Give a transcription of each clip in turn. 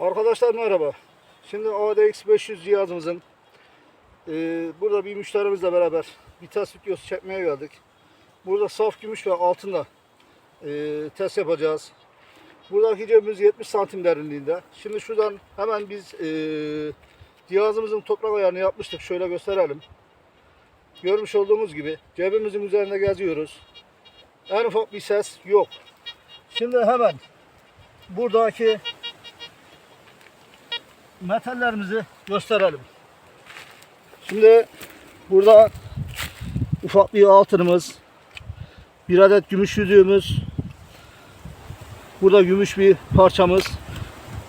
Arkadaşlar merhaba. Şimdi ADX 500 cihazımızın e, burada bir müşterimizle beraber bir test videosu çekmeye geldik. Burada saf gümüş ve altınla e, test yapacağız. Buradaki cebimiz 70 santim derinliğinde. Şimdi şuradan hemen biz e, cihazımızın toprak ayarını yapmıştık. Şöyle gösterelim. Görmüş olduğumuz gibi cebimizin üzerinde geziyoruz. En ufak bir ses yok. Şimdi hemen buradaki metallerimizi gösterelim. Şimdi burada ufak bir altınımız, bir adet gümüş yüzüğümüz, burada gümüş bir parçamız,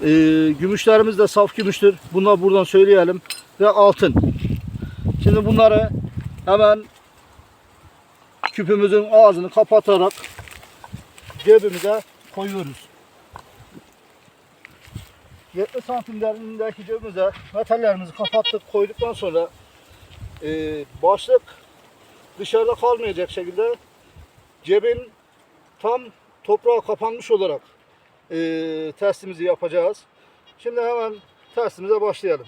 ee, gümüşlerimiz de saf gümüştür. Bunları buradan söyleyelim ve altın. Şimdi bunları hemen küpümüzün ağzını kapatarak cebimize koyuyoruz. 70 santim derinliğindeki cebimize metallerimizi kapattık koyduktan sonra e, başlık dışarıda kalmayacak şekilde cebin tam toprağa kapanmış olarak e, testimizi yapacağız. Şimdi hemen testimize başlayalım.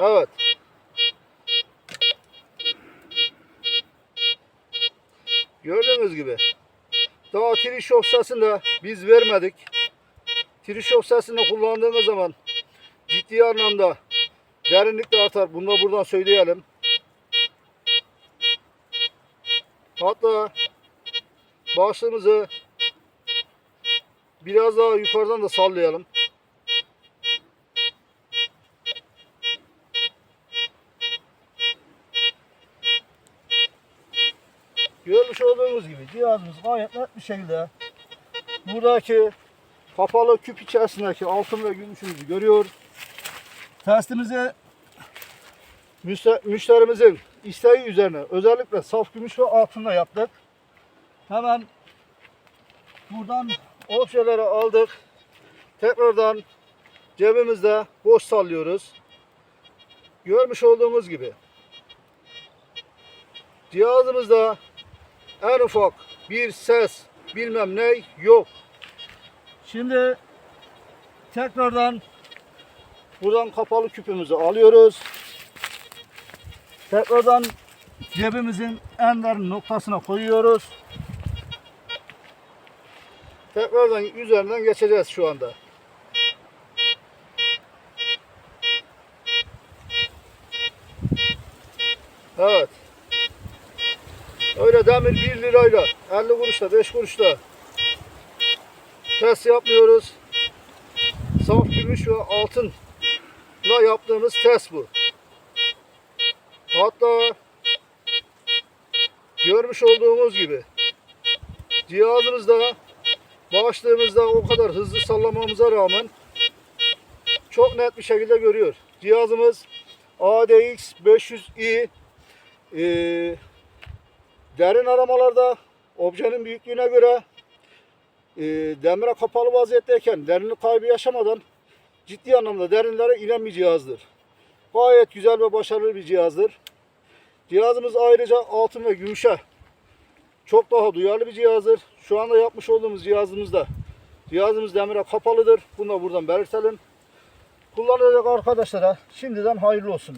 Evet. Gördüğünüz gibi. Daha trişok sesini biz vermedik. Trişok sesini kullandığımız zaman ciddi anlamda derinlik de artar. Bunu da buradan söyleyelim. Hatta başlığımızı biraz daha yukarıdan da sallayalım. Görmüş olduğunuz gibi cihazımız gayet net bir şekilde buradaki kapalı küp içerisindeki altın ve gümüşümüzü görüyor. Testimizi müşte- müşterimizin isteği üzerine özellikle saf gümüş ve altınla yaptık. Hemen buradan objeleri aldık. Tekrardan cebimizde boş sallıyoruz. Görmüş olduğumuz gibi cihazımızda en ufak bir ses bilmem ne yok. Şimdi tekrardan buradan kapalı küpümüzü alıyoruz. Tekrardan cebimizin en derin noktasına koyuyoruz. Tekrardan üzerinden geçeceğiz şu anda. Evet. Öyle demir 1 lirayla, 50 kuruşla, 5 kuruşla test yapmıyoruz. Saf gümüş ve altınla yaptığımız test bu. Hatta görmüş olduğumuz gibi cihazımızda başlığımızda o kadar hızlı sallamamıza rağmen çok net bir şekilde görüyor. Cihazımız ADX 500i eee Derin aramalarda objenin büyüklüğüne göre e, demire kapalı vaziyetteyken derinlik kaybı yaşamadan ciddi anlamda derinlere inen bir cihazdır. Gayet güzel ve başarılı bir cihazdır. Cihazımız ayrıca altın ve gümüşe çok daha duyarlı bir cihazdır. Şu anda yapmış olduğumuz cihazımızda cihazımız demire kapalıdır. Bunu da buradan belirtelim. Kullanacak arkadaşlara şimdiden hayırlı olsun.